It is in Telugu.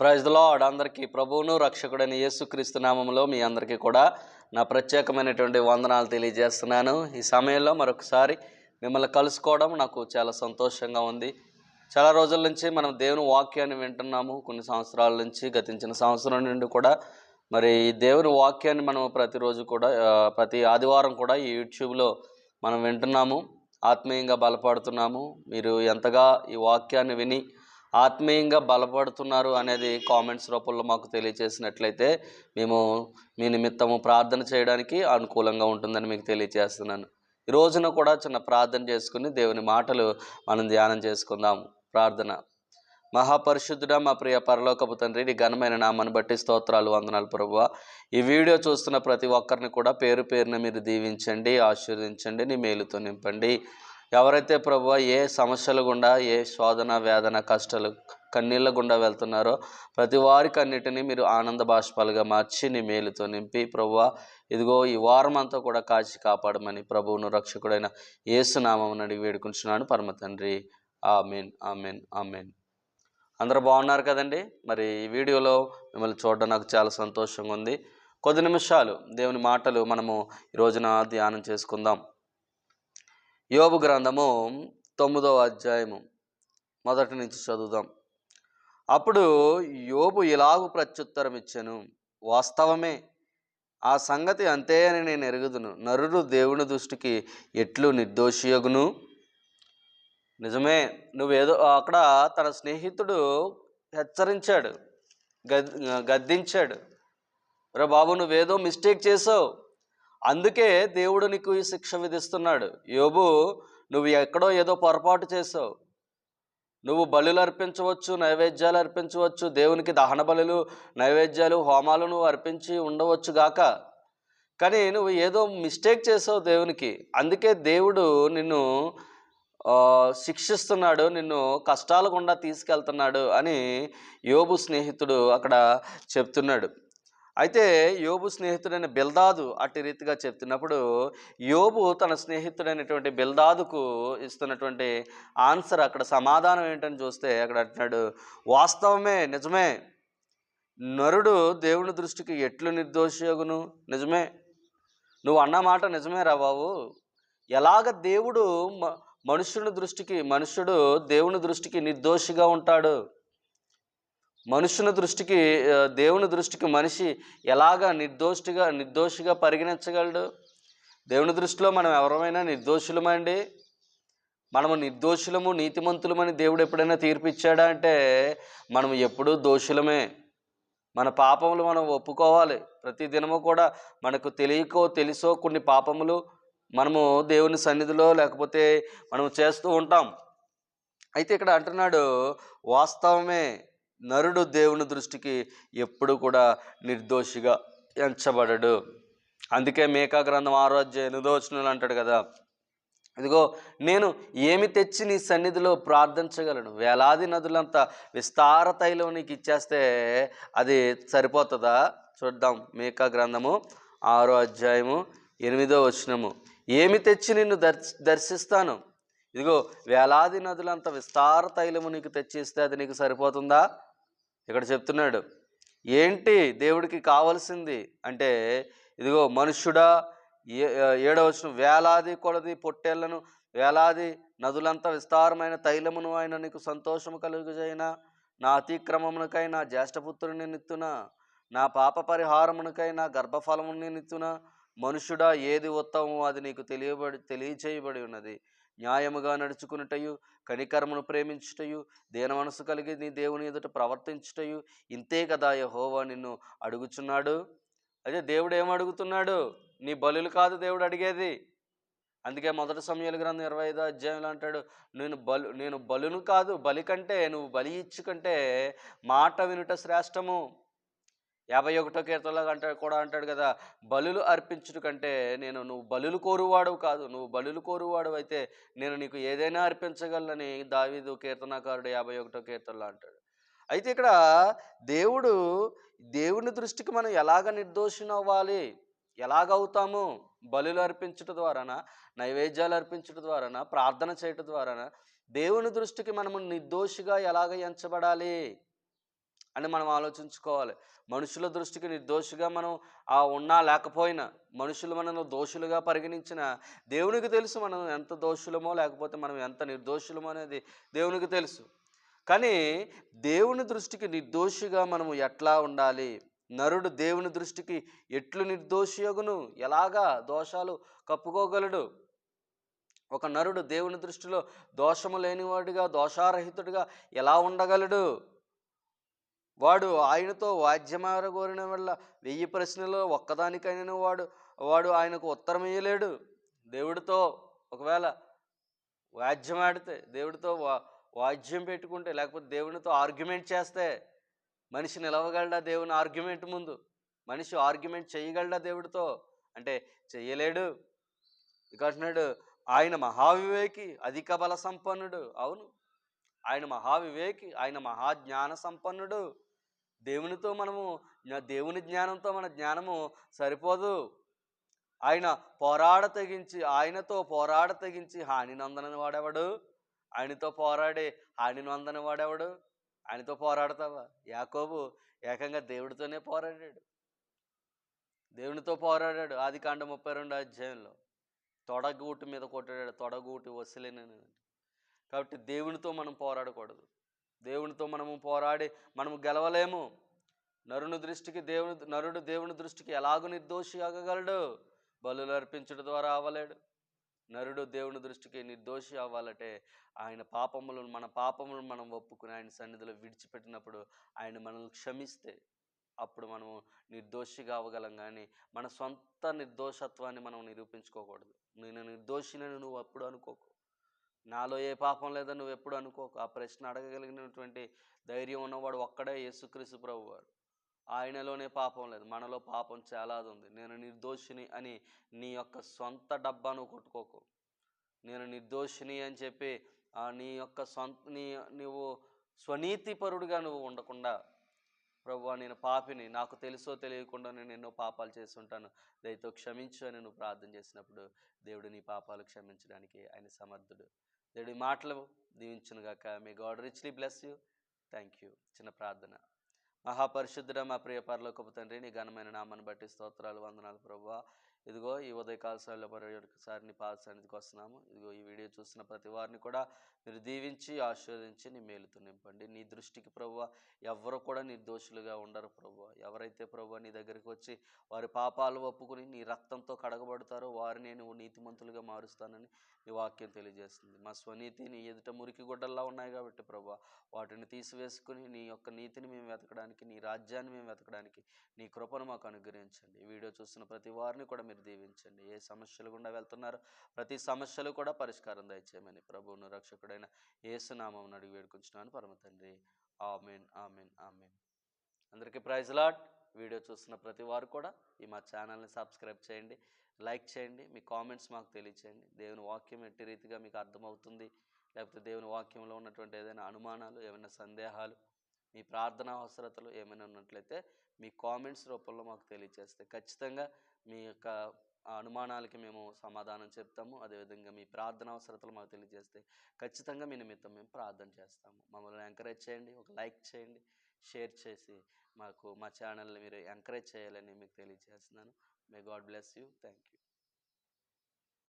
Praise the lord. అందరికీ ప్రభువును రక్షకుడైన యేసుక్రీస్తు నామంలో మీ అందరికీ కూడా నా ప్రత్యేకమైనటువంటి వందనాలు తెలియజేస్తున్నాను. ఈ సమయంలో మరొకసారి మిమ్మల్ని కలుసుకోవడం నాకు చాలా సంతోషంగా ఉంది. చాలా రోజుల నుంచి మనం దేవుని వాక్యాన్ని వింటున్నాము. కొన్ని సంవత్సరాల నుంచి గతించిన సంవత్సరం నుండి కూడా మరి ఈ దేవుని వాక్యాన్ని మనం ప్రతిరోజు కూడా ప్రతి ఆదివారం కూడా ఈ యూట్యూబ్లో మనం వింటున్నాము. ఆత్మీయంగా బలపడుతున్నాము. మీరు ఎంతగా ఈ వాక్యాన్ని విని ఆత్మీయంగా బలపడుతున్నారు అనేది కామెంట్స్ రూపంలో మాకు తెలియజేసినట్లయితే మేము మీ నిమిత్తము ప్రార్థన చేయడానికి అనుకూలంగా ఉంటుందని మీకు తెలియజేస్తున్నాను ఈ రోజున కూడా చిన్న ప్రార్థన చేసుకుని దేవుని మాటలు మనం ధ్యానం చేసుకుందాం. ప్రార్థన. మహాపరిశుద్ధుడా మా ప్రియ పరలోకపు తండ్రి నీ ఘనమైన నామాన్ని బట్టి స్తోత్రాలు వందనాలు ప్రభువ. ఈ వీడియో చూస్తున్న ప్రతి ఒక్కరిని కూడా పేరు పేరున మీరు దీవించండి ఆశీర్వదించండి నీ మేలుతో నింపండి. ఎవరైతే ప్రభువ ఏ సమస్యల గుండా ఏ శోధన వేదన కష్టాలు కన్నీళ్ళ గుండా వెళ్తున్నారో ప్రతి వారికి అన్నిటినీ మీరు ఆనంద బాష్పాలుగా మార్చి నీ మేలుతో నింపి ప్రభువ ఇదిగో ఈ వారం అంతా కూడా కాచి కాపాడమని ప్రభువును రక్షకుడైన ఏసునామం అడిగి వేడుకుంటున్నాను పరమ తండ్రి ఆమెన్ ఆమెన్ ఆమెన్. అందరూ బాగున్నారు కదండి? మరి ఈ వీడియోలో మిమ్మల్ని చూడడం నాకు చాలా సంతోషంగా ఉంది. కొద్ది నిమిషాలు దేవుని మాటలు మనము ఈ రోజున ధ్యానం చేసుకుందాం. యోబు గ్రంథము తొమ్మిదవ అధ్యాయము. మొదటి నుంచి చదువుదాం. అప్పుడు యోబు ఇలాగు ప్రత్యుత్తరం ఇచ్చాను వాస్తవమే ఆ సంగతి అంతే అని నేను ఎరుగుదును. నరుడు దేవుని దృష్టికి ఎట్లు నిర్దోషియగును? నిజమే నువ్వేదో అక్కడ తన స్నేహితుడు హెచ్చరించాడు గద్ గద్దించాడు. రే బాబు నువ్వేదో మిస్టేక్ చేసావు. అందుకే దేవుడు నీకు ఈ శిక్ష విధిస్తున్నాడు. యోబు నువ్వు ఎక్కడో ఏదో పొరపాటు చేసావు నువ్వు బలులు అర్పించవచ్చు నైవేద్యాలు అర్పించవచ్చు దేవునికి దహన బలులు నైవేద్యాలు హోమాలు నువ్వు అర్పించి ఉండవచ్చు గాక. కానీ నువ్వు ఏదో మిస్టేక్ చేసావు దేవునికి. అందుకే దేవుడు నిన్ను శిక్షిస్తున్నాడు నిన్ను కష్టాల గుండా తీసుకెళ్తున్నాడు అని యోబు స్నేహితుడు అక్కడ చెప్తున్నాడు. అయితే యోబు స్నేహితుడైన బిల్దాదు అట్టి రీతిగా చెప్తున్నప్పుడు యోబు తన స్నేహితుడైనటువంటి బిల్దాదుకు ఇస్తున్నటువంటి ఆన్సర్ అక్కడ సమాధానం ఏంటని చూస్తే అక్కడ అంటున్నాడు వాస్తవమే నిజమే. నరుడు దేవుని దృష్టికి ఎట్లు నిర్దోషయోగును? నిజమే. నువ్వు అన్న మాట నిజమే రా బాబు. ఎలాగ దేవుడు మ- దృష్టికి మనుషుడు దేవుని దృష్టికి నిర్దోషిగా ఉంటాడు? మనుషుని దృష్టికి దేవుని దృష్టికి మనిషి ఎలాగ నిర్దోషిగా నిర్దోషిగా పరిగణించగలడు? దేవుని దృష్టిలో మనం ఎవరమైనా నిర్దోషులమండి? మనము నిర్దోషులము నీతిమంతులమని దేవుడు ఎప్పుడైనా తీర్పిచ్చాడా అంటే మనం ఎప్పుడూ దోషులమే. మన పాపములు మనం ఒప్పుకోవాలి. ప్రతి దినము కూడా మనకు తెలియకో తెలుసో కొన్ని పాపములు మనము దేవుని సన్నిధిలో లేకపోతే మనం చేస్తూ ఉంటాం. అయితే ఇక్కడ అంటున్నాడు వాస్తవమే. నరుడు దేవుని దృష్టికి ఎప్పుడు కూడా నిర్దోషిగా ఎంచబడడు. అందుకే మేకా గ్రంథం ఆరో అధ్యాయ ఎనిమిదోచనలు అంటాడు కదా ఇదిగో నేను ఏమి తెచ్చి నీ సన్నిధిలో ప్రార్థించగలను? వేలాది నదులంతా విస్తార తైలం నీకు ఇచ్చేస్తే అది సరిపోతుందా? చూద్దాం. మేకా గ్రంథము ఆరో అధ్యాయము ఎనిమిదో వచనము. ఏమి తెచ్చి నిన్ను దర్శ దర్శిస్తాను? ఇదిగో వేలాది నదులంత విస్తార తైలము నీకు తెచ్చిస్తే అది నీకు సరిపోతుందా? ఇక్కడ చెప్తున్నాడు ఏంటి దేవుడికి కావలసింది? అంటే ఇదిగో మనుష్యుడా ఏ ఏడవచనం వేలాది కొలది పొట్టేళ్ళను వేలాది నదులంతా విస్తారమైన తైలమును ఆయన నీకు సంతోషము కలుగజైనా నా అతిక్రమమునకై నా జ్యేష్ఠపుత్రుని నిత్తున నా పాప పరిహారమునకై నా గర్భఫలముని నిత్తున మనుషుడా ఏది ఉత్తమమో అది నీకు తెలియబడి తెలియచేయబడి ఉన్నది. న్యాయముగా నడుచుకున్నటయు కనికర్మను ప్రేమించుటయు దేన మనసు కలిగి నీ దేవుని ఎదుట ప్రవర్తించుటయు ఇంతే కదా యహోవా నిన్ను అడుగుచున్నాడు. అదే దేవుడు ఏం అడుగుతున్నాడు? నీ బలులు కాదు దేవుడు అడిగేది. అందుకే మొదటి సమయాలు గ్రంథం ఇరవై ఐదో అధ్యాయంలో అంటాడు నేను బలు నేను బలును కాదు బలి కంటే నువ్వు బలి ఇచ్చు కంటే మాట వినుట శ్రేష్టము. యాభై ఒకటో కీర్తనలో అంటాడు కూడా అంటాడు కదా బలులు అర్పించుట కంటే నేను నువ్వు బలులు కోరువాడు కాదు నువ్వు బలులు కోరువాడు అయితే నేను నీకు ఏదైనా అర్పించగలనని దావీదు కీర్తనాకారుడు యాభై ఒకటో కీర్తనలో అంటాడు. అయితే ఇక్కడ దేవుడు దేవుని దృష్టికి మనం ఎలాగ నిర్దోషినవ్వాలి? ఎలాగవుతాము బలులు అర్పించుట ద్వారానా? నైవేద్యాలు అర్పించుట ద్వారానా? ప్రార్థన చేయటం ద్వారానా? దేవుని దృష్టికి మనము నిర్దోషిగా ఎలాగ ఎంచబడాలి? అని మనం ఆలోచించుకోవాలి. మనుషుల దృష్టికి నిర్దోషిగా మనం ఆ ఉన్నా లేకపోయినా మనుషులు మనను దోషులుగా పరిగణించిన దేవునికి తెలుసు మనం ఎంత దోషులమో లేకపోతే మనం ఎంత నిర్దోషులమో అనేది దేవునికి తెలుసు. కానీ దేవుని దృష్టికి నిర్దోషిగా మనము ఎట్లా ఉండాలి? నరుడు దేవుని దృష్టికి ఎట్లు నిర్దోషియగును ఎలాగా దోషాలు కప్పుకోగలడు? ఒక నరుడు దేవుని దృష్టిలో దోషము లేనివాడిగా దోషారహితుడిగా ఎలా ఉండగలడు? వాడు ఆయనతో వాద్యమారగోరిన వల్ల వెయ్యి ప్రశ్నలో ఒక్కదానికైనా వాడు వాడు ఆయనకు ఉత్తరం ఇయ్యలేడు. దేవుడితో ఒకవేళ వాద్యం ఆడితే దేవుడితో వా వాద్యం పెట్టుకుంటే లేకపోతే దేవునితో ఆర్గ్యుమెంట్ చేస్తే మనిషి నిలవగలడా దేవుని ఆర్గ్యుమెంట్ ముందు? మనిషి ఆర్గ్యుమెంట్ చేయగలడా దేవుడితో? అంటే చెయ్యలేడు. ఇక ఆయన మహావివేకి అధిక బల సంపన్నుడు అవును. ఆయన మహావివేకి ఆయన మహాజ్ఞాన సంపన్నుడు దేవునితో మనము దేవుని జ్ఞానంతో మన జ్ఞానము సరిపోదు. ఆయన పోరాడ తెగించి ఆయనతో పోరాడ తెగించి హాని నందనని వాడెవడు? ఆయనతో పోరాడే హాని నందని వాడెవడు? ఆయనతో పోరాడతావా? యాకోబు ఏకంగా దేవుడితోనే పోరాడాడు. దేవునితో పోరాడాడు ఆది కాండ ముప్పై రెండు అధ్యాయంలో. తొడగూటి మీద కొట్టాడు తొడగూటి వసలేనని. కాబట్టి దేవునితో మనం పోరాడకూడదు. దేవునితో మనము పోరాడి మనము గెలవలేము. నరుని దృష్టికి దేవుని నరుడు దేవుని దృష్టికి ఎలాగూ నిర్దోషి అవ్వగలడు బలులు అర్పించడం ద్వారా అవ్వలేడు నరుడు దేవుని దృష్టికి నిర్దోషి అవ్వాలంటే ఆయన పాపములను మన పాపములను మనం ఒప్పుకుని ఆయన సన్నిధిలో విడిచిపెట్టినప్పుడు ఆయన మనల్ని క్షమిస్తే అప్పుడు మనము నిర్దోషిగా అవ్వగలం కానీ మన సొంత నిర్దోషత్వాన్ని మనం నిరూపించుకోకూడదు. నేను నిర్దోషినని నువ్వు అప్పుడు అనుకోకు. నాలో ఏ పాపం లేదని నువ్వు ఎప్పుడు అనుకోకు. ఆ ప్రశ్న అడగగలిగినటువంటి ధైర్యం ఉన్నవాడు ఒక్కడే యేసుక్రీస్తు ప్రభు వారు ఆయనలోనే పాపం లేదు. మనలో పాపం చాలా ఉంది నేను నిర్దోషిని అని నీ యొక్క సొంత డబ్బా నువ్వు కొట్టుకోకు. నేను నిర్దోషిని అని చెప్పి నీ యొక్క సొంత నీ నువ్వు స్వనీతిపరుడుగా నువ్వు ఉండకుండా ప్రభు నేను పాపిని. నాకు తెలుసో తెలియకుండా నేను ఎన్నో పాపాలు చేస్తుంటాను. దయతో క్షమించు అని నువ్వు ప్రార్థన చేసినప్పుడు దేవుడు నీ పాపాలు క్షమించడానికి ఆయన సమర్థుడు. దేవుడి మాటలు దీవించునుగాక మీ God richly bless you thank you చిన్న ప్రార్థన. మహాపరిశుద్ధుడ మా ప్రియ పరలోకపు తండ్రి నీ ఘనమైన నామాన్ని బట్టి స్తోత్రాలు వందనాలు ప్రభావ ఇదిగో ఈ ఉదయకాల సమయంలో మరి ఒకసారి నీ పాద సన్నిధికి వస్తున్నాము. ఇదిగో ఈ వీడియో చూసిన ప్రతి వారిని కూడా మీరు దీవించి ఆశీర్వదించి నీ మేలుతో నింపండి. నీ దృష్టికి ప్రభు ఎవరు కూడా నిర్దోషులుగా ఉండరు ప్రభు ఎవరైతే ప్రభు నీ దగ్గరికి వచ్చి వారి పాపాలు ఒప్పుకుని నీ రక్తంతో కడగబడతారో వారిని నువ్వు నీతిమంతులుగా మారుస్తానని నీ వాక్యం తెలియజేస్తుంది. మా స్వనీతి నీ ఎదుట మురికి గుడ్డల్లా ఉన్నాయి కాబట్టి ప్రభు వాటిని తీసివేసుకుని నీ యొక్క నీతిని మేము వెతకడానికి నీ రాజ్యాన్ని మేము వెతకడానికి నీ కృపను మాకు అనుగ్రహించండి. ఈ వీడియో చూసిన ప్రతి వారిని కూడా మీరు దీవించండి. ఏ సమస్యలు గుండా వెళ్తున్నారో? ప్రతి సమస్యలు కూడా పరిష్కారం దయచేయమని ప్రభువును రక్షకుడైన ఏసునామం అడిగి వేడుకుంటున్నాను పరమ తండ్రి ఆమెన్ ఆమెన్ ఆమెన్. అందరికీ ప్రైజ్ లాట్ వీడియో చూస్తున్న ప్రతి వారు కూడా ఈ మా ఛానల్ని సబ్స్క్రైబ్ చేయండి లైక్ చేయండి మీ కామెంట్స్ మాకు తెలియచేయండి. దేవుని వాక్యం ఎట్టి రీతిగా మీకు అర్థమవుతుంది? లేకపోతే దేవుని వాక్యంలో ఉన్నటువంటి ఏదైనా అనుమానాలు ఏమైనా సందేహాలు మీ ప్రార్థనా అవసరతలు ఏమైనా ఉన్నట్లయితే మీ కామెంట్స్ రూపంలో మాకు తెలియజేస్తే ఖచ్చితంగా మీ యొక్క అనుమానాలకి మేము సమాధానం చెప్తాము. అదేవిధంగా మీ ప్రార్థన అవసరతలు మాకు తెలియజేస్తే ఖచ్చితంగా మీ నిమిత్తం మేము ప్రార్థన చేస్తాము. మమ్మల్ని ఎంకరేజ్ చేయండి ఒక లైక్ చేయండి షేర్ చేసి మాకు మా ఛానల్ని మీరు ఎంకరేజ్ చేయాలని మీకు తెలియజేస్తున్నాను. May God bless you thank you